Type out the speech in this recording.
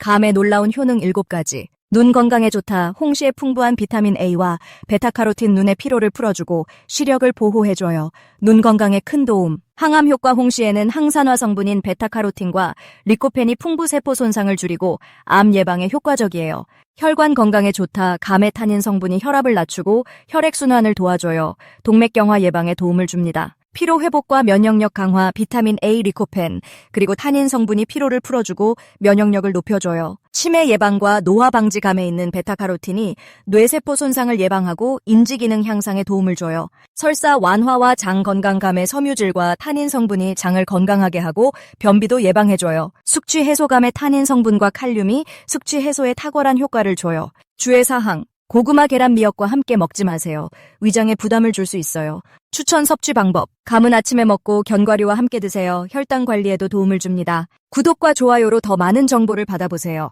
감의 놀라운 효능 7가지. 눈 건강에 좋다. 홍시의 풍부한 비타민 A와 베타카로틴 눈의 피로를 풀어주고 시력을 보호해줘요. 눈 건강에 큰 도움. 항암 효과 홍시에는 항산화 성분인 베타카로틴과 리코펜이 풍부 세포 손상을 줄이고 암 예방에 효과적이에요. 혈관 건강에 좋다. 감에 타닌 성분이 혈압을 낮추고 혈액순환을 도와줘요. 동맥경화 예방에 도움을 줍니다. 피로 회복과 면역력 강화, 비타민 A 리코펜, 그리고 타닌 성분이 피로를 풀어주고 면역력을 높여줘요. 치매 예방과 노화 방지 감에 있는 베타카로틴이 뇌세포 손상을 예방하고 인지 기능 향상에 도움을 줘요. 설사 완화와 장 건강 감의 섬유질과 타닌 성분이 장을 건강하게 하고 변비도 예방해줘요. 숙취 해소감의 타닌 성분과 칼륨이 숙취 해소에 탁월한 효과를 줘요. 주의 사항. 고구마 계란 미역과 함께 먹지 마세요. 위장에 부담을 줄 수 있어요. 추천 섭취 방법. 감은 아침에 먹고 견과류와 함께 드세요. 혈당 관리에도 도움을 줍니다. 구독과 좋아요로 더 많은 정보를 받아보세요.